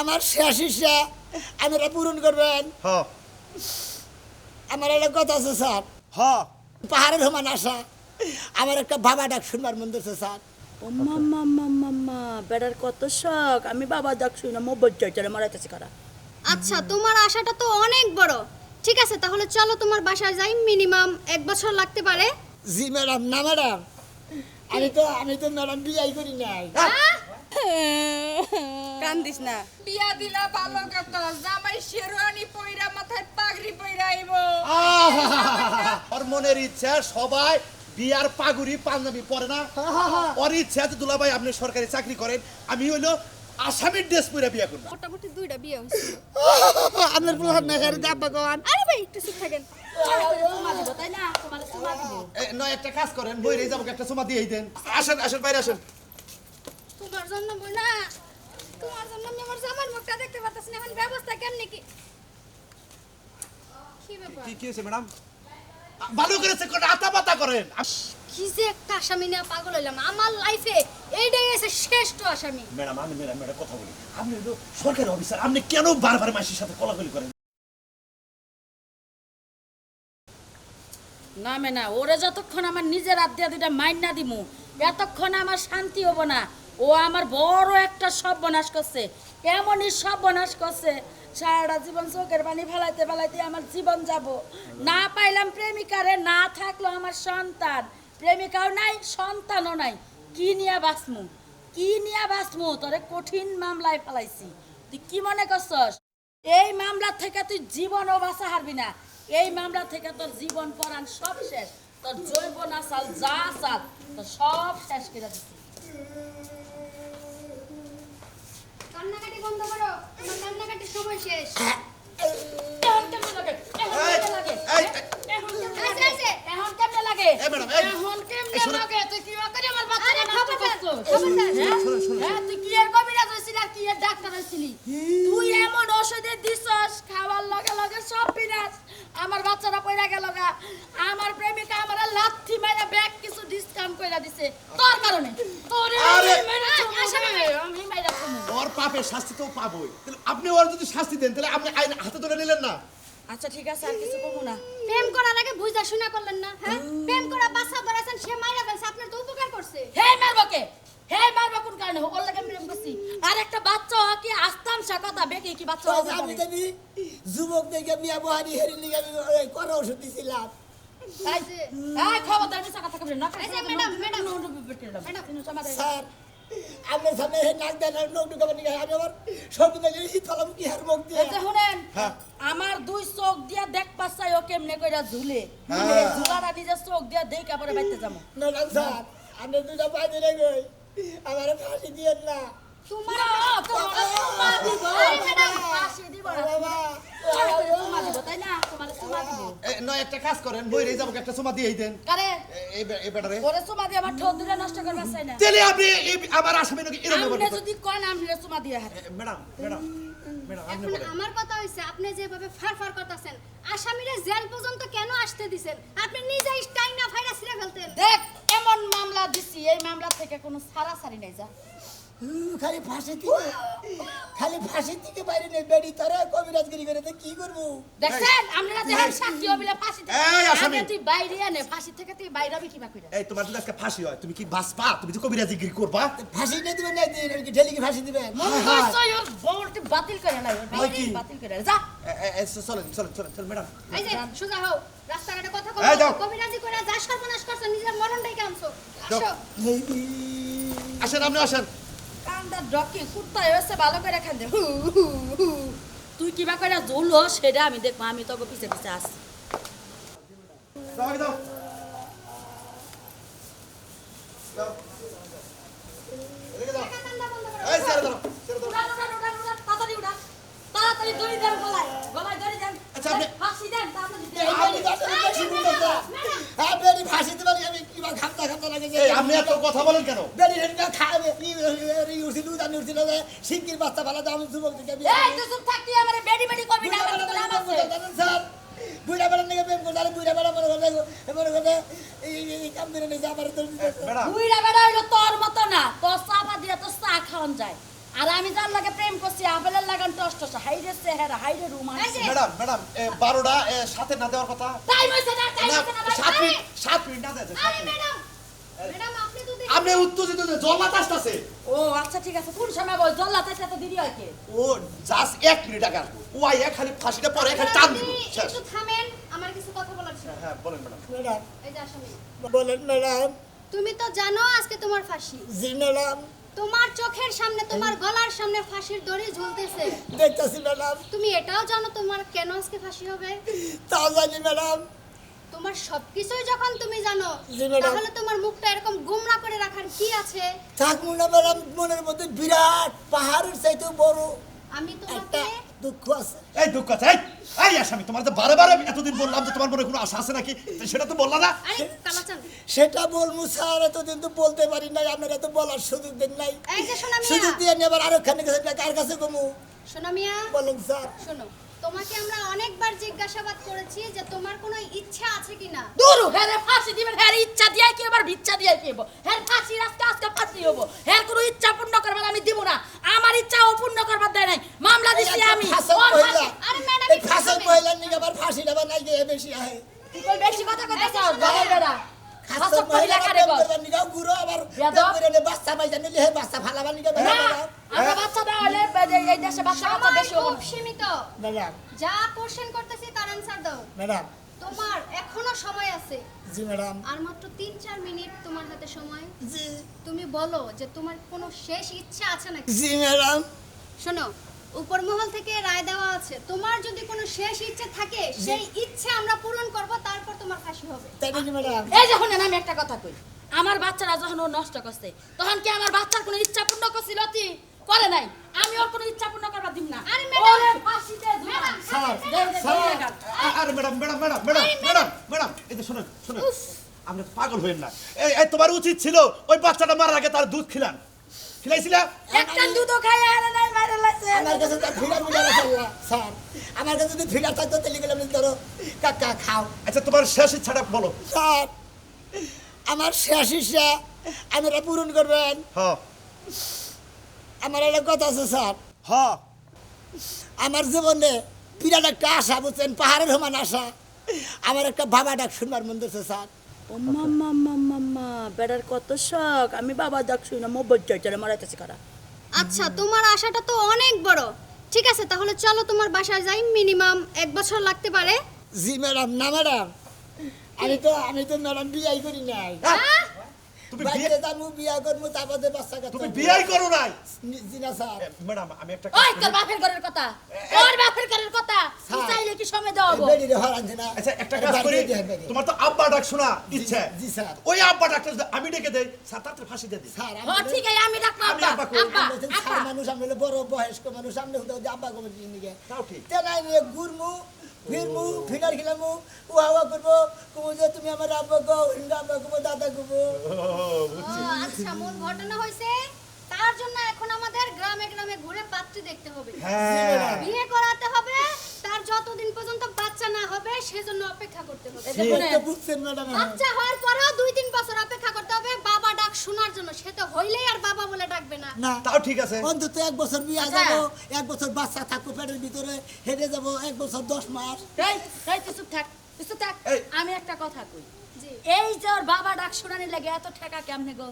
আমার শেষ ইচ্ছা আপনারা পূরণ করবেন। হ। আমার একটা কথা আছে স্যার। হ। পাহাড়ের সমান আশা। আমার একটা বাবা ডাক শুনবার মন দিচ্ছে স্যার। ও মাম্মা মাম্মা মা বেড়ার কত শখ। আমি বাবা ডাক শুই না মোবাইল চাইচারে মারাইতেছি কারা। আচ্ছা তোমার আশাটা তো অনেক বড়। ঠিক আছে তাহলে চলো তোমার বাসায় যাই মিনিমাম এক বছর লাগতে পারে। জি ম্যাডাম না ম্যাডাম। আমি তো আমি তো ম্যাডাম বিয়াই করি নাই। কান্দিস না। বিয়া দিলা ভালো কথা জামাই শেরওয়ানি পইরা মাথায় পাগড়ি পইরা আইব। ওর মনের ইচ্ছা সবাই বিয়ার পাগুড়ি পাঞ্জাবি পরে না? ওর ইচ্ছা যে দুলাভাই আপনি সরকারি চাকরি করেন আমি হইল আসামির ড্রেস পরে বিয়া করব। মোটামুটি দুইটা বিয়ে হয়েছিল। আপনার প্রধান মেঘের আব্বা কমান আরে ভাই একটু চুপ থাকেন। তাই না? তোমার তোমার দিব। নয় একটা কাজ করেন বইরে যাব একটা সময় দিয়েই দেন। আসেন আসেন বাইরে আসেন। জন্য না। তোমার জন্য আমি আমার জামার মুখটা দেখতে পাচ্ছি না এখন ব্যবস্থা কেমনি কি? কি ব্যাপার? কি কি হয়েছে ম্যাডাম? ভালো করেছে কোন আতা পাতা করেন। কি যে একটা আসামি নিয়ে পাগল হইলাম। আমার লাইফে এইটাই আছে শ্রেষ্ঠ আসামি। ম্যাডাম আমি ম্যাডাম ম্যাডাম কথা বলি। আপনি হলো সরকারি অফিসার আপনি কেন বারবার মাসির সাথে কলাকলি করেন? না মে না ওরে যতক্ষণ আমার নিজের আত্মীয় দুটা মাইন না দিমু এতক্ষণ আমার শান্তি হব না। ও আমার বড় একটা সর্বনাশ করছে। এমনই সর্বনাশ করছে, সারাটা জীবন চোখের পানি ফেলাইতে ফেলাইতে আমার জীবন যাব। না পাইলাম প্রেমিকারে, না থাকল আমার সন্তান। প্রেমিকাও নাই, সন্তানও নাই। কি নিয়ে বাঁচমু? কি নিয়ে বাঁচমু? তোরে কঠিন মামলায় ফেলাইছি। তুই কি মনে করছস? এই মামলা থেকে তুই জীবনও বাঁচা হারবি না। এই মামলা থেকে তোর জীবন পরাণ সব শেষ। তোর জৈব না নাসাল যা সাল তোর সব শেষ করে দিচ্ছি কান্নাকাটি বন্ধ করো। তুই এমন ওষুধে দিছস খাওয়ার লগে লগে সব বিনাশ আমার বাচ্চারা পয়রা গেল গা। আমার প্রেমিকা আমার লাথি মাইরা ব্যাগ কিছু ডিসকাউন্ট কইরা দিছে। তোর আরে! আমি মাইরা খামু। পাপের শাস্তি তো পাবোই। তাহলে আপনি ওর যদি শাস্তি দেন তাহলে আপনি আইন হাতে ধরে নিলেন না। আচ্ছা ঠিক আছে আর কিছু করব না। প্রেম করার আগে বুঝা শোনা করলেন না হ্যাঁ? প্রেম করা বাচ্চা ধরেছেন সে মাইরা ফেলছে আপনার তো উপকার করছে। হে মারবো কে? হে মারবো কোন কারণে? ওর লাগে প্রেম করছি। আর একটা বাচ্চা হওয়া কি আস্তাম সা কথা? বেকে কি বাচ্চা হওয়া আমি? জানি। যুবক দেখে মিয়া বহারি হেরি লিগে আমি ওই করা ওষুধ দিছিলাম। এই যে, এই খবরদার মিশা কথা কবি না। এই যে, ম্যাডাম, ম্যাডাম। ম্যাডাম। স্যার আপনার সামনে হে নাক দেন আর নিগে আমি আবার সর্বদা হিত কি হার মুখ দিয়ে? শুনেন হ্যাঁ। আমার দুই চোখ দিয়া দেখ পাচ্ছাই ও কেমনে কইরা ঝুলে। হ্যাঁ। ঝুলাটা নিজের চোখ দিয়া দেখা পরে বাইতে যাব। না স্যার আপনি দুটা পাই দিলে গই। আমার ফাঁসি দিয়েন না। আমার আপনি কথা হইছে আপনি যেভাবে ফারফার করতেছেন আসামিরা জেল পর্যন্ত কেন আসতে দিছেন আপনি নিজে স্টাইল না ফাইরা ছিঁড়ে ফেলতেন দেখ এমন মামলা দিছি এই মামলা থেকে কোনো সারাসারি নাই যা খালি ফাঁসি থেকে খালি ফাঁসি থেকে বাইরে নেই বেড়ি তারা কবিরাজগিরি করে। তো কি করব? দেখছেন? আমরা দেখেন সাক্ষী হবিলে ফাঁসি থেকে এই আসামি। তুই বাইরে আনে ফাঁসি থেকে তুই বাইরে হবি কিবা কইরা? এই তোমার যদি আজকে ফাঁসি হয় তুমি কি বাস পা তুমি যে কবিরাজি গিরি করবা? ফাঁসি নিয়ে দিবেন না একদিন কি ঢেলিকে ফাঁসি দিবেন মন কইছই ওর বউটি বাতিল করে নাই ওর বাইরে বাতিল করে যা। চলেন চলেন চলেন চলেন ম্যাডাম। এই যে সোজা হও রাস্তাঘাটে কথা কবিরাজি করে যা সর্বনাশ করছ নিজের মরণটাই কামছো। আসো। আসেন আপনি আসেন। কান্দা ডকি কুত্তায় হয়েছে ভালো করে খান। তুই কিবা করে জ্বল সেটা আমি দেখব আমি তোকে পিছে পিছে দেন। আচ্ছা, আপনি- ফাঁসি দেন। আপনি যাচ্ছেন বেশি বলতেছে হ্যাঁ বেড়ি ফাঁসি দিবেন আমি কিবা খামতা খামতা লাগে এই আপনি এত কথা বলেন কেন? বেড়ি হেঁটে খাবে উঠছিল উদানি উঠছিল যে শিগগির বাচ্চা ভালো আমি যুবক থেকে বিয়ে এই, তুই চুপ থাক, তুই আমারে বেডি বেডি করবি না, আমার নাম আছে। স্যার বুড়া বেড়ার নাকি প্রেম করতে বুড়া বেড়া মনে করতে মনে করতে এই এই- এই কাম করে নিয়েছে আমার তো ম্যাডাম বেড়া। হইল তোর মতো না, তোর চাপা দিয়ে তোর চা খাওয়ান যায়। আর আমি যার লাগে প্রেম করছি আপেলের লাগান টস টস হাইরে চেহারা হাইরে রুমান ম্যাডাম ম্যাডাম এ, বারোটা এ, সাথে না দেওয়ার কথা? টাইম হইছে না টাইম হইছে না ভাই। সাত মিনিট না দেয় আরে ম্যাডাম আপনি তো উত্তেজিত যে জল বাতাস আছে ও আচ্ছা ঠিক আছে। কোন সময় বল জল্লাতে এত দেরি হয় কে? ও জাস্ট এক মিনিট আগে আসব। ও আইয়া খালি ফাঁসিটা পরে খালি টান দিব। একটু থামেন আমার কিছু কথা বলার ছিল। হ্যাঁ বলেন ম্যাডাম। ম্যাডাম এই যে আসামি বলেন ম্যাডাম। তুমি তো জানো আজকে তোমার ফাঁসি। জি ম্যাডাম। তোমার চোখের সামনে তোমার গলার সামনে ফাঁসির দড়ি ঝুলতেছে। দেখতেছি ম্যাডাম। তুমি এটাও জানো তোমার কেন আজকে ফাঁসি হবে? তাও জানি ম্যাডাম। তোমার সবকিছুই যখন তুমি জানো তাহলে তোমার মুখটা এরকম গুমরা করে রাখার কি আছে? থাকব না ম্যাডাম মনের মধ্যে বিরাট পাহাড়ের চাইতেও বড় আমি তোমাকে দুঃখ আছে। এই দুঃখ আছে এই এই আসামি তোমার তো বারে বারে এতদিন বললাম যে তোমার মনে কোনো আশা আছে নাকি? সেটা তো বললা না। সেটা বলব স্যার এতদিন তো বলতে পারি নাই আপনারা তো বলার সুযোগ দেন নাই। সুযোগ দিয়ে আবার আরও খানিক কার কাছে কমু সোনা মিয়া। বলেন স্যার। শোনো তোমাকে আমরা অনেকবার জিজ্ঞাসাবাদ করেছি যে তোমার কোনো ইচ্ছা আছে কিনা। দূর হ্যাঁ রে, ফাঁসি দিবেন। হ্যাঁ ইচ্ছা দিয়ে কি আবার ভিচ্ছা দিয়ে কি হব? হ্যাঁ ফাঁসি আজকে আজকে ফাঁসি হব। হ্যাঁ কোনো ইচ্ছা পূর্ণ করবার আমি দিব না। আমার ইচ্ছা ও পূর্ণ করবার দেয় নাই। মামলা দিছি আমি। ফাঁসি- আরে ম্যাডাম, একটু মহিলার নিকে আবার ফাঁসি নেবার নাই গিয়ে বেশি আহে। তুই কই বেশি কথা কইতেছ এই যে বেড়া। ফাঁসক ফাঁসক মহিলা মহিলা কারে প্রেম কর গুরু আবার করে বাচ্চা মাইজা নিলে হে বাচ্চা ফালাবার নিকে আমরা বাচ্চা দেওয়া হলে এই- এই দেশে বাচ্চা বাচ্চা বেশি হব সীমিত। ম্যাডাম। যা কোশ্চেন করতেছি তার আনসার দাও। ম্যাডাম। তোমার এখনও সময় আছে। জি ম্যাডাম। আর মাত্র তিন চার মিনিট তোমার হাতে সময়। জি। তুমি বলো যে তোমার কোনো শেষ ইচ্ছা আছে নাকি? জি ম্যাডাম। শোনো উপর মহল থেকে রায় দেওয়া আছে। তোমার যদি কোনো শেষ ইচ্ছে থাকে সেই ইচ্ছে আমরা পূরণ করব তারপর তোমার ফাঁসি হবে। তাই নাকি ম্যাডাম এই যে শুনেন আমি একটা কথা কই। আমার বাচ্চারা যখন ও নষ্ট করছে তখন কি আমার বাচ্চার কোনো ইচ্ছা পূর্ণ করছিল কি করে নাই। আমি ওর কোনো ইচ্ছা পূর্ণ করবার দিব না। আরে ম্যাডাম! ওরে ফাঁসিতে ঝুলান। Sir sir. আরে madam madam madam madam madam. Madam এই যে শুনুন শুনুন। আপনি পাগল হইেন না। এই এই তোমার উচিত ছিল ওই বাচ্চাটা মারার আগে তার দুধ খিলান। খিলাইছিলা একটা দুধও খাই আরে নাই মারে লাইছে আমার কাছে তো স্যার। আমার কাছে যদি ফিডার থাকতো তাহলে গেলাম ধরো কাকা খাও। আচ্ছা তোমার শেষ ইচ্ছাটা বলো। স্যার আমার শেষ ইচ্ছা আপনারা পূরণ করবেন। হ্যাঁ আমার একটা কথা আছে স্যার। হ্যাঁ আমার জীবনে বিরাট একটা আশা বুঝছেন? পাহাড়ের সমান আশা। আমার একটা বাবা ডাক শুনবার মন দিচ্ছে স্যার। মাম্মা মাম্মা মাম্মা বেড়ার কত শখ। আমি বাবা ডাক শুই না মোবাইল মারা মারাইতেছি কারা? আচ্ছা তোমার আশাটা তো অনেক বড়। ঠিক আছে তাহলে চলো তোমার বাসায় যাই মিনিমাম এক বছর লাগতে পারে। জি ম্যাডাম না ম্যাডাম। আমি তো আমি তো ম্যাডাম বিয়াই করি নাই? তুমি বিয়ে বাড়িতে যাব বিয়া করব তারপরে বাচ্চা কাচ্চা তুমি বিয়াই করো নাই। জি স্যার ম্যাডাম আমি একটা ওই তোর বাপের ঘরের কথা। তোর বাপের ঘরের কথা। তুই চাইলে কি সময় দেওয়া বেডি রে হরান না। আচ্ছা একটা কাজ করি। তোমার তো আব্বা ডাক শোনা ইচ্ছে। জি, স্যার। ওই আব্বা ডাকটা আমি ডেকে দেই স্যার তাড়াতাড়ি ফাঁসি দিয়ে দিই স্যার ও ঠিক আছে আমি ডাকবো আব্বা মানুষ বড় বয়স্ক মানুষ আব্বা কবে নিয়ে তাও ঠিক। তেনাই নিয়ে ঘুরমু ফিরমু ফিনার খেলামু উহা করব কুমু যে তুমি আমার আব্বা গো আব্বা কুমু দাদা কুমু আচ্ছা মূল ঘটনা হয়েছে তার জন্য এখন আমাদের গ্রামে গ্রামে ঘুরে পাত্রী দেখতে হবে হ্যাঁ বিয়ে করাতে হবে তার যতদিন পর্যন্ত বাচ্চা না হবে সেজন্য অপেক্ষা করতে হবে বাচ্চা হওয়ার পরেও দুই তিন বছর অপেক্ষা করতে হবে বাবা ডাক শোনার জন্য সে তো হইলেই আর বাবা বলে ডাকবে না। না তাও ঠিক আছে। অন্তত এক বছর বিয়া যাব এক বছর বাচ্চা থাকব পেটের ভিতরে হেঁটে যাব এক বছর দশ মাস। এই এই তুই চুপ থাক তুই চুপ থাক। আমি একটা কথা কই। এই যে ওর বাবা ডাক শোনানি লাগে এত ঠেকা কেমনে গো?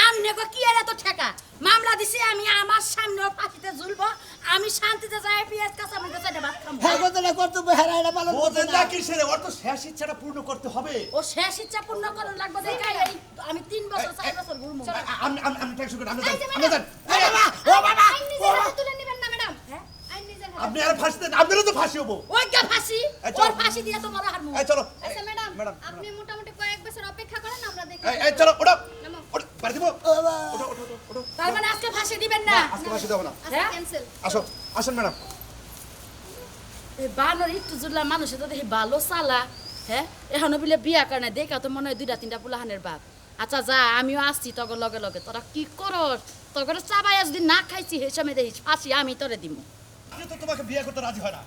আমনে গো কি আর এত ঠেকা? মামলা দিছি আমি আমার সামনে ওর ফাঁসিতে ঝুলবো আমি শান্তিতে যাই পিয়াজ কাঁচা মরিচ চাইতে ভাত খাব। হ্যাঁ কথাটা কর্তব্য হেরাইনা পালন করছে বোঝেন না। না কিসের ওর তো শেষ ইচ্ছাটা পূর্ণ করতে হবে। ও শেষ ইচ্ছা পূর্ণ করার লাগবে দেখে আমি তিন বছর চার বছর আ- আমি আমি আমি টেনশন করি আপনি এই যান যে ও বাবা ও বাবা। আইন নিজের হাতে তুলে নেবেন না ম্যাডাম হ্যাঁ? আপনি আর ফাঁসি দেন আপনারও তো ফাঁসি হব। ওই কে ফাঁসি ওর ফাঁসি দিয়ে তোমার হার মুখ এই চলো। আচ্ছা ম্যাডাম আপনি মোটামুটি কয়েক বছর অপেক্ষা করেন আমরা দেখি এই চলো ওঠো। বাড়ি দিব ওঠো ওঠো তার মানে আজকে ফাঁসি দিবেন না? আজকে ফাঁসি দেবো না? ক্যান্সেল আসো আসেন ম্যাডাম। এই বানর একটু জুড়লা মানুষে তো দেখি ভালো চালা হ্যাঁ এখনও বলে বিয়া করে না দেখা তো মনে হয় দুইটা তিনটা পুলাহানের বাপ। আচ্ছা যা আমিও আসছি তগর লগে লগে। তোরা কি করস? তগর চাবাই যদি না খাইছি সেই সময় দেখিস ফাঁসি আমি তোরে দিব তো তোমাকে বিয়ে করতে রাজি হয় না।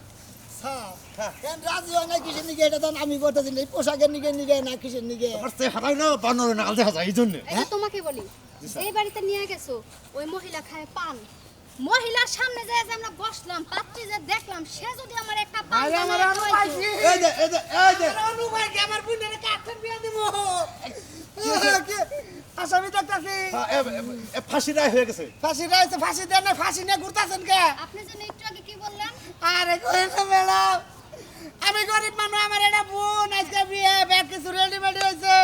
রাজি হয় না কিসের নিকে এটা তো আমি করতেছি এই পোশাকের নিকে নিকে না কিসের নিকে সে হারাই না বানর না আলতে হাজার এই জন্য। তোমাকে বলি এই বাড়িতে নিয়ে গেছো ওই মহিলা খায় পান। মহিলার সামনে যে যে আমরা বসলাম পাত্রী যে দেখলাম সে যদি আমার একটা আরে আমার অনু পাইছি। এই যে এই যে এই যে। অনু ভাইকে আমার বোনের কাঠের বিয়া দিব। আসামি দেখতাছি। হ্যাঁ, এ- এ ফাঁসি রায় হয়ে গেছে। ফাঁসি রাইছে ফাঁসি দেন না ফাঁসি নিয়ে ঘুরতাছেন কে? আপনি যেন একটু আগে কি বললেন আরে কই না ম্যাডাম আমি গরিব মানুষ আমার এটা বোন আজকে বিয়ে ব্যাগ কিছু রেডিমেড হয়েছে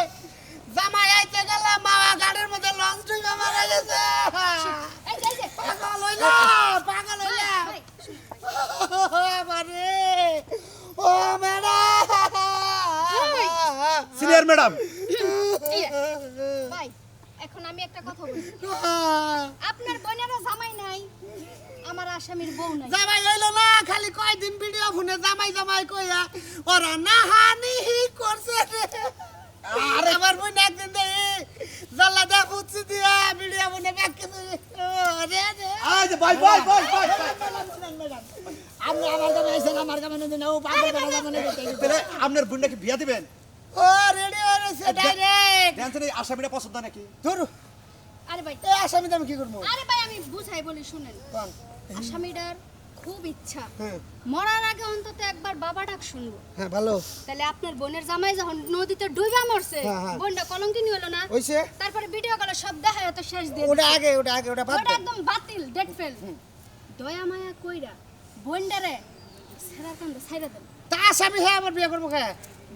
জামাই আইতে গেলে মামা গাড়ির মধ্যে লঞ্চ ডুবে মারা গেছে এই যে, এই পাগল হইলা পাগল হইলা ভাই, আমারে ও ম্যাডাম সিনিয়র ম্যাডাম ভাই এখন আমি একটা কথা বলি আপনার বোনেরও জামাই নাই আমার আসামির বউ নাই। জামাই হইল না খালি কয়দিন ভিডিও ফোনে জামাই জামাই কইয়া ওরা না হানি করছে রে। আরে আমার বোন একদিন জাল্লা দা ফুটছি দিয়া ভিডিও ফোনে রে রে। ভাই ভাই ভাই ভাই ভাই। আপনি আমার কাছে আইসেন আমার কাছে দিন ও পাগল তাহলে আপনার বোন নাকি বিয়া দিবেন? ও রেডি হয়েছে ডাইরেক্ট ড্যান্সের আসামিটা পছন্দ নাকি? ধরু। আরে ভাই। এই আসামিতে আমি কি করব? আরে ভাই আমি বুঝাই বলি শুনেন। কোন? আসামিটার খুব ইচ্ছা। হ্যাঁ। মরার আগে অন্তত একবার বাবা ডাক শুনব। হ্যাঁ ভালো। তাহলে আপনার বোনের জামাই যখন নদীতে ডুইবা মরছে হ্যাঁ, হ্যাঁ। বোনটা কলঙ্কিনী হলো না। হইছে? তারপরে ভিডিও কলে সব দেখা তো শেষ দিয়ে ওটা আগে ওটা আগে ওটা ওটা একদম বাতিল ডেট ফেল দয়া মায়া কইরা বোনডারে সেরা কান্দ ছাইরা দেন। তা আসামি হ্যাঁ আমার বিয়ে করব কে?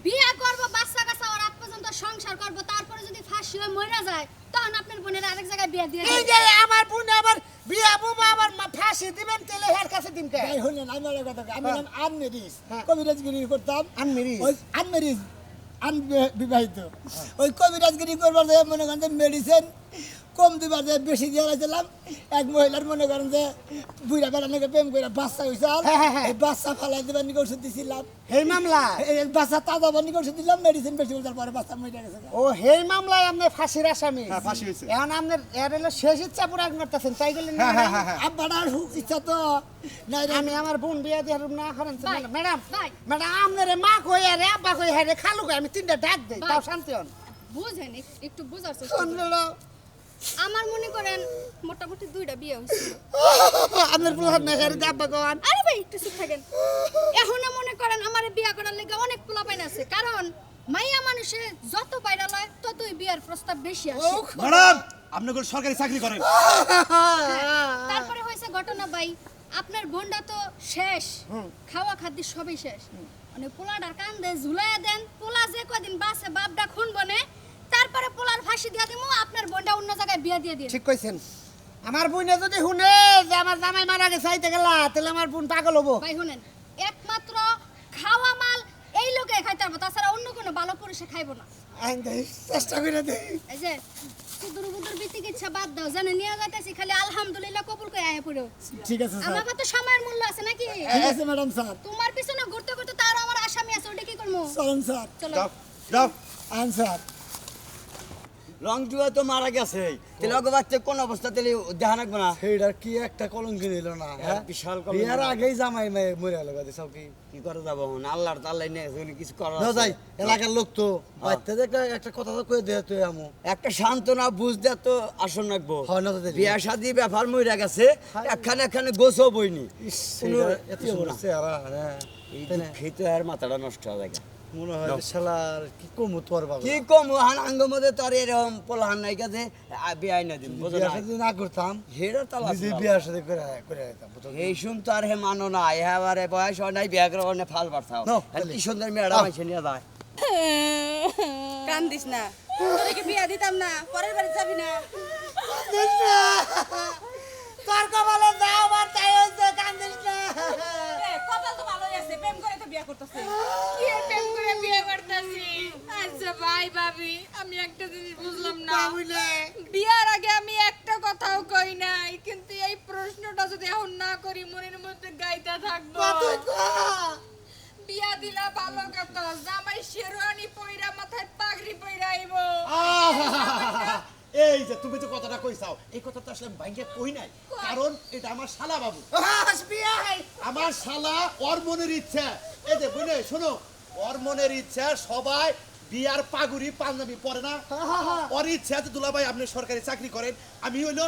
বিয়া করব বাচ্চা কাচ্চা ওর আগ পর্যন্ত সংসার করব তারপরে যদি ফাঁসি হয়ে মরে যায় তখন আপনার বোনের আরেক জায়গায় বিয়া দিয়ে এই যে আমার বোন আবার বিয়া বুবা আবার ফাঁসি দিবেন তেলে হের কাছে দিম কে? ভাই আমি একটা কথা আমি নাম আনমেরিজ। হ্যাঁ। কবিরাজগিরি করতাম? ওই আনবিবাহিত ওই কবিরাজগিরি করবার মনে করেন মেডিসিন কম দিবার যে বেশি দিয়ে রাখছিলাম এক মহিলার মনে করেন যে বুড়া বেড়ানোকে প্রেম করে বাচ্চা হয়েছে হ্যাঁ, হ্যাঁ, হ্যাঁ। এই বাচ্চা ফালাই দিবার নিকে ওষুধ দিছিলাম। এই মামলা। এই বাচ্চা তাজা বানি ওষুধ দিলাম মেডিসিন বেশি ওঠার পরে বাচ্চা মরে গেছে। ও হেই মামলায় আপনি ফাঁসির আসামি। হ্যাঁ, ফাঁসি হয়েছে। এখন আপনার এর হলো শেষ ইচ্ছা পুরা করতেছেন তাই গেলেন হ্যাঁ আব্বাটার ইচ্ছা তো নাই রে। আমি আমার বোন বিয়া দিয়ে না করেন ম্যাডাম ম্যাডাম আপনার মা কই আরে আব্বা কই? হ্যাঁ রে খালু কই? আমি তিনটা ডাক দেই তাও শান্তি হন। বুঝেন একটু বুঝার চেষ্টা আমার মনে করেন মোটামুটি দুইটা বিয়ে হয়েছে আপনার না হ্যাঁ আরে ভাই একটু চুপ থাকেন। এখনও মনে করেন আমার বিয়া করার লেগে অনেক পোলা পাইন আছে কারণ মাইয়া মানুষে যত পায়রা লয় ততই বিয়ার প্রস্তাব বেশি আসে। ম্যাডাম আপনি কোন সরকারি চাকরি করেন? তারপরে হয়েছে ঘটনা ভাই আপনার বোনটা তো শেষ খাওয়া খাদ্য সবই শেষ। মানে পোলাটার কান্দে ঝুলাইয়া দেন পোলা যে কদিন বাসে বাপডা খুন বনে তারপরে পোলার ফাঁসি দিয়া দিমু আপনার বোনটা অন্য জায়গায় বিয়া দিয়ে দিন। ঠিক কইছেন। আমার বোনে যদি শুনে যে আমার জামাই মারা গেছে আইতে গেলা তাহলে আমার বোন পাগল হব। ভাই শুনেন একমাত্র খাওয়া মাল এই লোকে খাইতে পারব তাছাড়া অন্য কোনো ভালো পুরুষে খাইবো না। আইন দেই চেষ্টা করে দেই এই যে সুদূর বুদুর বিতিক ইচ্ছা বাদ দাও জানে নিয়ে যাইতেছি খালি আলহামদুলিল্লাহ কবুল করে আয় পড়ো ঠিক আছে স্যার। আমার তো সময়ের মূল্য আছে নাকি? ঠিক আছে ম্যাডাম স্যার। তোমার পিছনে ঘুরতে ঘুরতে তার আমার আসামি আছে ওটা কি করব? চলুন স্যার। চলো। যাও যাও। আন জুয়া তো মারা গেছে। তাহলে ওকে বাচ্চা কোন অবস্থা? তাহলে দেখা রাখব না। সেইটার কি একটা কলঙ্ক নিল না হ্যাঁ বিশাল বিয়ার আগেই জামাই মেয়ে মরে গেল সব কি? কি করে যাব এখন? আল্লাহর তাল্লাই নিয়ে কিছু করার না যাই এলাকার লোক তো। বাচ্চা দেখলে একটা কথা তো কয়ে দে তুই আমু। একটা সান্ত্বনা বুঝতে তো আসন রাখব। হয় না তো বিয়া শাদি ব্যাপার মরে গেছে। একখানে একখানে গোছও বইনি। এত চেহারা হ্যাঁ। এই খেতে আর মাথাটা নষ্ট হয়ে যায়। মনে হয় শালার কি কমু তোর বাবা? কি কম? হান আঙ্গ মধ্যে তোর এরকম পোলাহান নাই কাছে বিয়ে না দিন বুঝো বিয়ার না সাথে না করতাম। হেডা তালা নিজে বিয়ার সাথে করে করে দিতাম এই শুন তো আর হে মানো না এবারে বয়স হয় নাই বিয়া করে অনেক ফাল পাঠাও নাও, কি সুন্দর মেয়েরা মাইছে নিয়ে যায়। কান্দিস না। তোদেরকে বিয়া দিতাম না পরের বাড়ি যাবি না। তোর কপালে যা আমার তাই হইছে কান্দিস না কপাল তো ভালোই আছে প্রেম করে তো বিয়ে করতেছে। কি প্রেম করে বিয়ে করতেছি? আচ্ছা ভাই ভাবি আমি একটা জিনিস বুঝলাম না। বিয়ার আগে আমি একটা কথাও কই নাই কিন্তু এই প্রশ্নটা যদি এখন না করি মনের মধ্যে গাইতে থাকব। বিয়া দিলা ভালো কথা জামাই শেরওয়ানি পয়রা মাথায় পাগড়ি পইরা আইবো আহাহাহাহা। এই যে তুমি যে কথাটা কইছাও এই কথাটা আসলে আমি ভাইকে কই নাই। কারণ এটা আমার শালা বাবু। হাস বিয়াই আমার শালা ওর মনের ইচ্ছা। এই যে বুঝলে শোনো ওর মনের ইচ্ছা সবাই বিয়ার পাগুড়ি পাঞ্জাবি পরে না। ওর ইচ্ছা যে দুলাভাই আপনি সরকারি চাকরি করেন। আমি হইল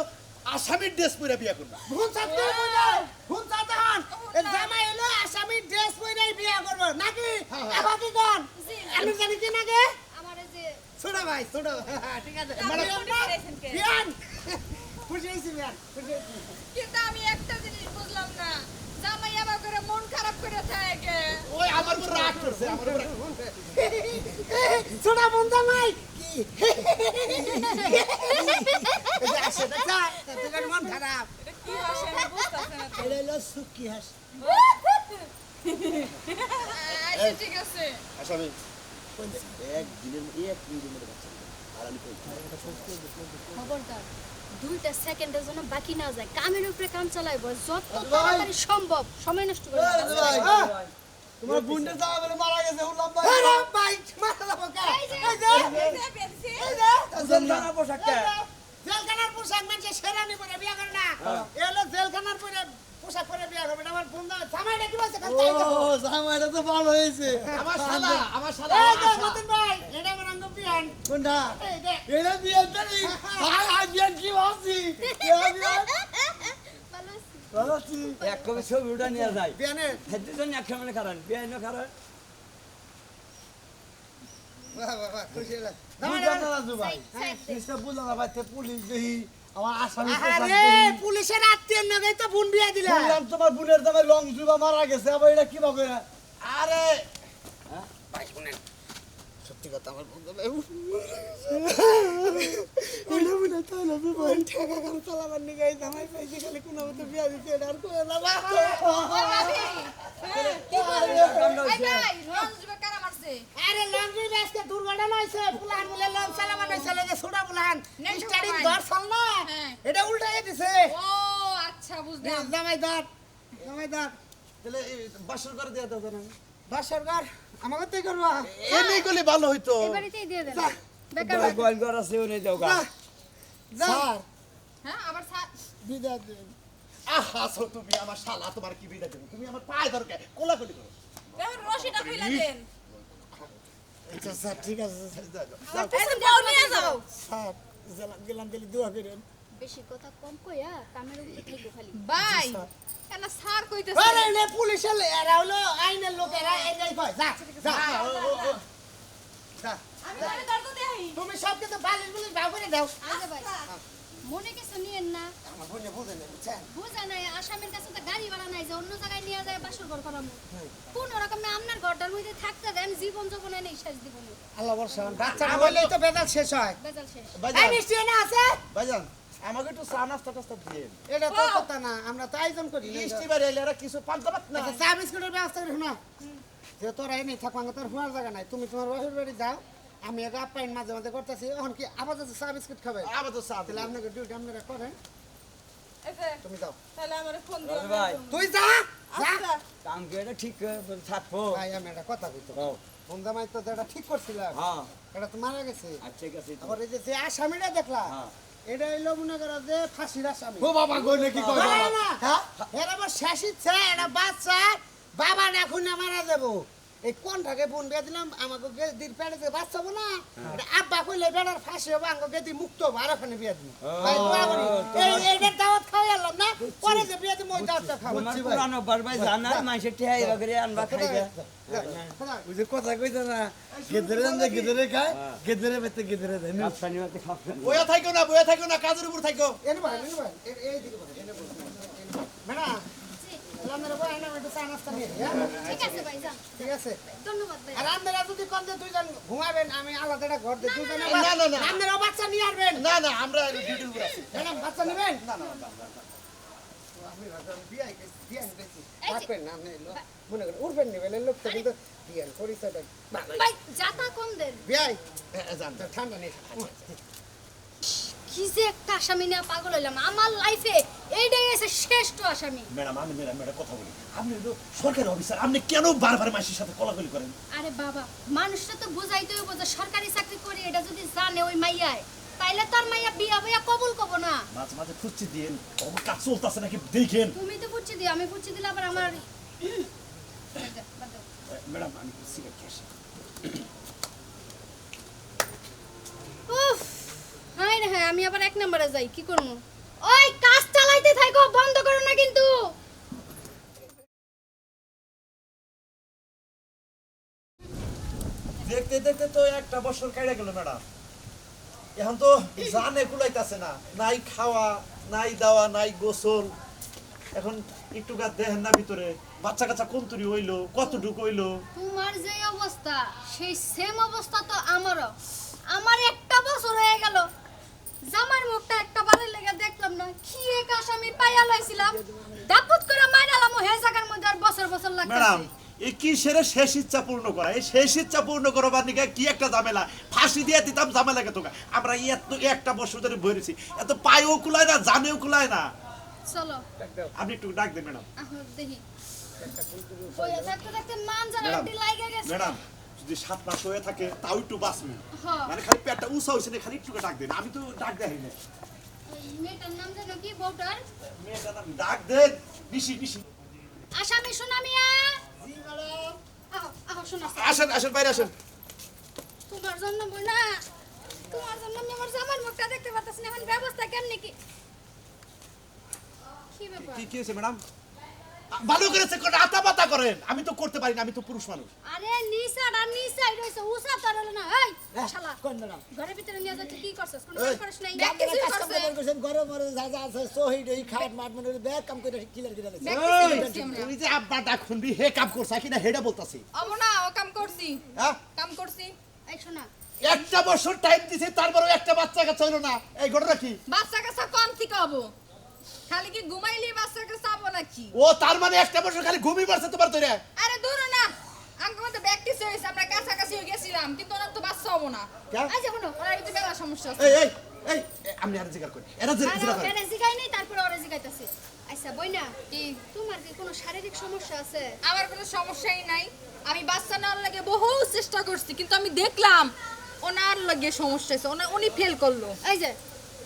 আসামির ড্রেস পরে বিয়া করবা ভুল ছাত্র বুঝাও ভুল ছাত্র হন। এ জামাই এলো আসামি ড্রেস পরেই বিয়া করব। নাকি? এখন কি কন? আমি জানি কি নাকি? ছোট ভাই ছোট। ঠিক আছে। কে? বিয়ান খুশি হয়েছি বিয়ান খুশি হয়েছি। কিন্তু আমি একটা জিনিস বুঝলাম না। জামাই আমার করে মন খারাপ করে থাকে। ওই আমার উপর রাগ করছে আমার উপর ছোট বোন জামাই আসে দেখা তোর মন খারাপ। কি হাসি আমি বুঝতেছি না এটা হলো সুখী হাস। আচ্ছা ঠিক আছে। আসামি। এক দিনের এক মিনিটের মধ্যে বাচ্চা আর আমি খবরদার দুইটা সেকেন্ডের জন্য বাকি না যায়। কামের উপরে কাম চালাইব যত তাড়াতাড়ি সম্ভব। সময় নষ্ট করে তোমার বোনটা যাওয়া মারা গেছে উল্লাম ভাই। আরে ভাই মাথা লাগা এই এই যে। এই যে জেলখানার পোশাকটা? জেলখানার পোশাক মানুষের শেরানি পরে বিয়া করে না। এ হলো জেলখানার পরে পোশাক পরে বিয়া করবে আমার বন্ধু জামাইটা কি বলছে? খালি তাই ও জামাইটা তো ভালো হয়েছে। আমার শালা আমার শালা এই যে আশা। ভাই। এটা আমার অঙ্গ বিয়ান। কোনটা? এটা বিয়ের তারিখ হাই হাই বিয়ের কি ভাবছি? বিয়ে বিয়ে ভালো আছি। এক কবি ছবি উঠা নিয়ে যায়। বিয়ানের। দুজন এক সামনে বাহ বাহ বাহ খুশি হলাম। বুঝলাম না রাজু ভাই। জিনিসটা বুঝলাম না ভাই পুলিশ দেখি আমার আসামি পোশাক আরে পুলিশের আত্মীয় নগে তো বোন বিয়া দিলা। বললাম তোমার বোনের দামে লং জুবা মারা গেছে আবার এটা কি ভাবে আরে সত্যি কথা আমার বন্ধু এটা হ্যাঁ। এটা উল্টাই দিছে। ও আচ্ছা বুঝলাম। জামাই দর জামাই দর তাহলে বাসর করে দেয়া দাও না বাস সরকার আমাকে তুই করবা। এমনি করলে ভালো হইতো। এই দিয়ে দেন বেকার গোয়াল ঘর আছে উনি যাও গা। যা, যা। স্যার। হ্যাঁ আবার সা- বিদায় দিন আহা সো তুমি আমার শালা তোমার কি বিদা দেবো? তুমি আমার পায়ে কোলাকুলি করো। রশিটা দেন। আচ্ছা স্যার ঠিক আছে যাও, নিয়ে যাও। স্যার গেলাম গেলাম দোয়া করেন। বেশি কথা কম কইয়া কামের উপরে থাকব খালি। ভাই কেন স্যার কইতেছে। আরে এনে পুলিশের এরা হলো আইনের লোক এরাই কয়। যা যা। ও, ও, ও। যা আমি ঘরে দরজা দেই তুমি সব কিছু বালিশ ভাগ করে দাও। আচ্ছা মনে কিছু নিয়েন না। আমার বোনে বুঝে নেই বুঝছেন বুঝা নাই আসামের কাছে তো গাড়ি ভাড়া নাই যে অন্য জায়গায় নিয়ে যায় বাসর ঘর করামু কোন রকমে আপনার ঘরটার মধ্যে থাকতে দেন জীবন যৌবনে নেই শেষ দিব আল্লাহ বর্ষা বাচ্চা তো বেদাল শেষ হয়। বেজাল শেষ। ভাইজান না আছে? ভাইজান আমাকে একটু চা নাস্তা টাস্তা দিয়ে এটা তো কথা না আমরা তো আয়োজন করি। বৃষ্টি বাড়ি এলে এরা কিছু পান্তা ভাত না। আচ্ছা, চা বিস্কুটের ব্যবস্থা করি না যে তোরা এনে থাকবা তোর হুয়ার জায়গা নাই। তুমি তোমার বাসুর বাড়ি যাও আমি এক আপ্যায়ন মাঝে মাঝে করতেছি। এখন কি আবার যাচ্ছে চা বিস্কুট খাবে? আবার তো চা তাহলে আপনাকে ডিউটি আপনারা করেন। এই তুমি যাও। তাহলে আমারে ফোন দিও। ভাই। তুই যা! যা! আচ্ছা। কাম করে এটা ঠিক করে থাকব? ভাই আমি একটা কথা কইতো। ও, বন্ধামাই তো যেটা ঠিক করছিলাম। হ্যাঁ। এটা তো মারা গেছে। আচ্ছা ঠিক আছে। আবার এই যে যে আসামিটা দেখলা হ্যাঁ। এটা হইল মনে করো যে ফাঁসির আসামি। ও বাবা কই নাকি কই বাবা? হ্যাঁ? এর আবার শেষ ইচ্ছা এটা বাচ্চা। বাবা না এখন মারা যাব। এই কোনটাকে বোন বিয়ে দিলাম আমাকে গেদির পেটে যে বাচ্চা না এটা আব্বা কইলে বেড়ার ফাঁসি হবে আমাকে গেদি মুক্ত হব আর ওখানে বিয়ে দিন এইটার দাওয়াত খাওয়াই এলাম না পরে যে বিয়ে দিম ওই দাওয়াতটা খাব। তোমার পুরানো বার ভাই জানা মানুষের ঠেয়া এবার করে আনবা খাইবে। ওই যে কথা কইতে না গেদরে জানতে গেদরে খায় গেদরে বেতে গেদরে দেয় কাপড় নিতে খাবে বইয়া থাকো না বইয়া থাকো না কাজের উপর থাকো এনে বলেন এনে বলেন এই দিকে বলেন এনে বলেন ম্যাডাম আপনারা বলেন আমি একটু চা নাস্তা নিয়ে নিই, হ্যাঁ? ঠিক আছে ভাই যান ঠিক আছে ধন্যবাদ ভাই আর আপনারা যদি কম যে দুইজন ঘুমাবেন আমি আলাদা একটা ঘর দিই দুজনে না, না, না। আপনারা বাচ্চা নিয়ে আসবেন না না আমরা ডিউটির উপর আছি ম্যাডাম বাচ্চা নেবেন না না না, না, না। আমি ভাবলাম বিয়াই গেছি, বিয়াই গেছি। এই যে- রাখবেন না, আপনি মনে করেন উঠবেন নেবেন, লোকটা কিন্তু বিয়ার পরিচয়টা ভাই যাতা কম দেন বিয়াই, এ, এ, যান, যান। ঠান্ডা নেই। কি যে একটা আসামি নিয়ে পাগল হইলাম। আমার লাইফে এইটাই আছে শ্রেষ্ঠ আসামি। ম্যাডাম আমি ম্যাডাম ম্যাডাম কথা বলি। আপনি তো সরকারি অফিসার আপনি কেন বারবার মাসির সাথে কলাকলি করেন? আরে বাবা মানুষটা তো বুঝাইতে হইব যে সরকারি চাকরি করি এটা যদি জানে ওই মাইয়ায় তাইলে তার মাইয়া বিয়া বইয়া কবুল কব না। মাঝে মাঝে খুঁজছি দিন আমার কাজ চলতেছে নাকি দেখেন। তুমি তো বুঝছি দিও আমি বুঝছি দিলে আবার আমার ম্যাডাম আমি সিগারেট খেয়েছি উফ! হাই রে হ্যাঁ আমি আবার এক নম্বরে যাই কি করব? ওই কাজ চালাইতে থাকো বন্ধ করো না কিন্তু। দেখতে দেখতে তো একটা বছর কেটে গেল ম্যাডাম। এখন তো জানে কুলাইতাছে না নাই খাওয়া নাই দাওয়া নাই গোসল। এখন একটু গা দেহেন না ভিতরে বাচ্চা কাচ্চা কোন তুরি হইল কতটুকু হইল? তোমার যে অবস্থা সেই সেম অবস্থা তো আমারও। আমার একটা বছর হয়ে গেল জামার মুখটা একটা বারের লেগে দেখলাম না। কি এক আসামি পাইয়া লাইছিলাম। দাপুত করে মাইরালাম হে জায়গার মধ্যে আর বছর বছর ম্যাডাম লাগতেছে এই কিসের শেষ ইচ্ছা পূর্ণ করা? এই শেষ ইচ্ছা পূর্ণ করবার নিকে কি? একটা ঝামেলা? ফাঁসি দিয়ে দিতাম ঝামেলা কে তোকে? আমরা এত একটা বছর ধরে বইরেছি এত পায়েও কুলায় না জানেও কুলায় না। চলো। আপনি একটু ডাক দেন ম্যাডাম। আহ দেখি। মান ম্যাডাম, যদি সাত মাস হয়ে থাকে তাও একটু বাঁচবে। হ্যাঁ। মানে খালি পেটটা উঁচা হয়েছে না খালি একটু ডাক দেন আমি তো ডাক দেয় না মেয়েটার নাম যেন কি বউটার? মেয়েটার নাম ডাক দেন নিশি নিশি। আসামি আসেন আসেন বাইরে আসেন। তোমার জন্য বোনা তোমার জন্য আমি আমার জামার মুখটা দেখতে পারতেছি না এখন ব্যবস্থা কেমনে কি? কি ব্যাপার? কি কি হয়েছে ম্যাডাম? ভালো করেছে করে আতা পাতা করেন। আমি তো করতে পারি না আমি তো পুরুষ মানুষ। আরে নিসাটা নিসাই রইছে উসা তরল না। এই শালা। কোন ম্যাডাম ঘরের ভিতরে নিয়ে যাচ্ছে কি করছস? কোন কাজ করছ নাই? ব্যাগ করে কাজ কাম করে করছেন ঘরে মরে যা যা আছে সহি ডই খাট মাট মনে ব্যাগ কাম করে ক্লিয়ার করে দিয়েছে। এই, তুই যে আব্বা ডাক শুনবি হে কাম করছা কিনা হেডা বলতাছি? অব না ও কাম করছি। হ্যাঁ? কাম করছি। এই শোনা। একটা বছর টাইম দিছে তারপরেও একটা বাচ্চা কাচ্চা হইল না। এই ঘটনা কি? বাচ্চা কাচ্চা কম থেকে হব। খালি কি ঘুমাইলি বাচ্চা কাচ্চা হব নাকি? ও তার মানে একটা বছর খালি ঘুমিয়ে পারছে তোমার তোরে। আরে দূর না আঙ্কেল মধ্যে প্র্যাকটিস হয়েছে আমরা কাছাকাছি হয়ে গেছিলাম কিন্তু ওনার তো বাচ্চা হব না। কে? এই যে শোনো ওনার একটু বেলা সমস্যা আছে। এই এই এই আমি আর জিজ্ঞাসা করি এরা জিজ্ঞাসা করে। ওরে জিগাই নাই তারপর ওরে জিগাইতাছে। আচ্ছা বইনা কি তোমার কি কোনো শারীরিক সমস্যা আছে? আমার কোনো সমস্যাই নাই। আমি বাচ্চা নেওয়ার লাগে বহু চেষ্টা করছি কিন্তু আমি দেখলাম ওনার লাগে সমস্যা আছে ওনা উনি ফেল করল। এই যে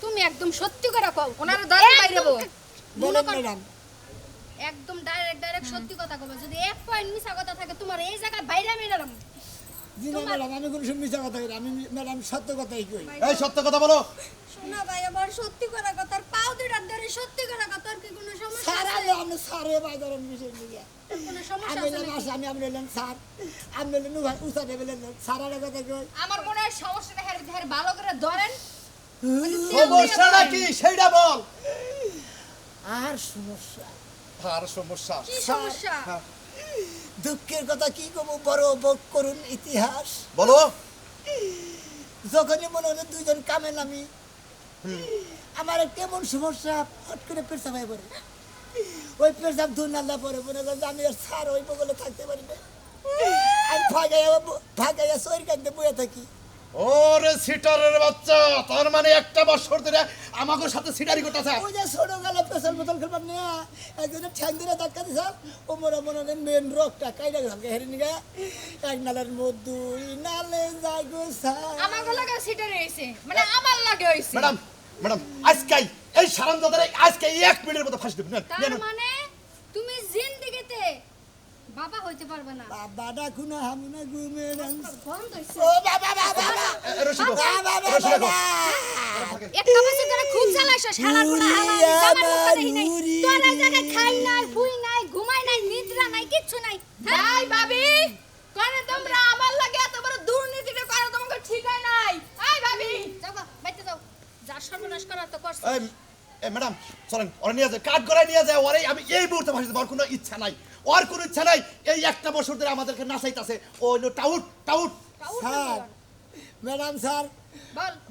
তুমি একদম সত্যি করে কও। ওনারা দয়া বাইরে বল। বলেন ম্যাডাম। একদম ডাইরেক্ট ডাইরেক্ট সত্যি কথা কবে। যদি এক পয়েন্ট মিছা কথা থাকে তোমার এই জায়গায় বাইরে মেরালাম জি না ম্যাডাম আমি কোনো মিছা কথা কই আমি ম্যাডাম সত্য কথাই কই। এই সত্য কথা বলো। শোনা ভাই আমার সত্যি কথা আর পাও দুইটা ধরে সত্যি কথা আর কি কোনো সমস্যা স্যার আমি আপনি স্যারে বাইদারেন নিয়ে কোনো সমস্যা আছে হইলাম নাকি? আমি আপনি স্যার। আপনি হইলেন উভা দেবেন স্যার। আর কথা কই। আমার মনে হয় সমস্যাটা হ্যাঁ হ্যাঁ ভালো করে ধরেন। সমস্যাটা কি সেইটা বল। আর সমস্যা? আর সমস্যা। কি সমস্যা? দুঃখের কথা কি কব বড় বক করুন ইতিহাস? বলো। যখনই মনে হলো দুইজন কামে নামি আমার কেমন সমস্যা হট করে পেশাব হয়ে পড়ে। ওই পেশাব দূর নাল্লা পরে মনে করছে আমি আর সার ওই বগলে থাকতে পারি না। আমি ফাঁকাইয়া ফাঁকাইয়া শরীর কাঁদতে বয়ে থাকি। ওরে সিটারের বাচ্চা তার মানে একটা বছর ধরে আমাকে সাথে সিটারি করতেছে। ওই যে ছোট গেলে পেশার বোতল খেলবার নিয়ে একজনে ঠ্যাং ধরে ধাক্কা দিছে। ও মনে মনে মেন রোগটা কাইটা গেছে হেরে নিগে এক নালের মধ্যে নালে যায় গো সার আমার লাগে সিটে রয়েছে মানে আমার লাগে হইছে। ম্যাডাম ম্যাডাম আজকাই এই সারাম দাদারে আজকে এক মিনিটের মতো ফাঁসি দেবেন তার মানে? বাবা হইতে পারবে না। বাবা ডাকুনা হামুনা ঘুমের বন্ধ ও বাবা বাবা বাবা। বাবা রসিকো একটা বছর ধরে খুব জ্বালাইছ শালার পুরা আমার জামার মুখটা দেখি নাই। উরি, তোর জায়গায় খাই নাই ফুই নাই ঘুমাই নাই নিদ্রা নাই কিচ্ছু নাই। হ্যাঁ? ভাবি। করে তোমরা আমার লাগে এত বড় দুর্নীতিটা করো তোমাকে ঠিক হয় নাই ভাবি। যাও বাইতে যাও। যার সর্বনাশ করার তো করছ। ম্যাডাম চলেন ওরা নিয়ে যায় কাঠ গড়ায় নিয়ে যায় ওরে আমি এই মুহূর্তে দেবো ওর কোনো ইচ্ছা নাই। ওর কোনো ইচ্ছা নাই। এই একটা বছর ধরে আমাদেরকে নাচাইতাছে। ও হলো tout tout. Sir madam sir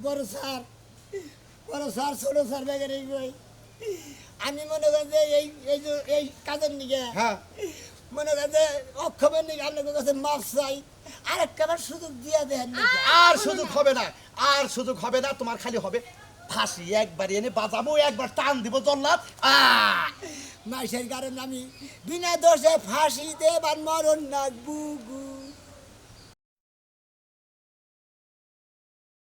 বড় স্যার বড় স্যার ছোট স্যার বেগের এই বই আমি মনে করি যে এই এই যে এই কাজের নিগে হ্যাঁ। মনে করেন যে অক্ষমের নিগে আপনাদের কাছে মাপ চাই। আর একটা বার সুযোগ দিয়ে দেন আর সুযোগ হবে না। আর সুযোগ হবে না তোমার খালি হবে ফাঁসি। একবার এনে বাজাবো একবার টান দিব জল্লাদ। আহ! মাসের কারণ আমি বিনা দোষে ফাঁসি বা মরণ না গুগু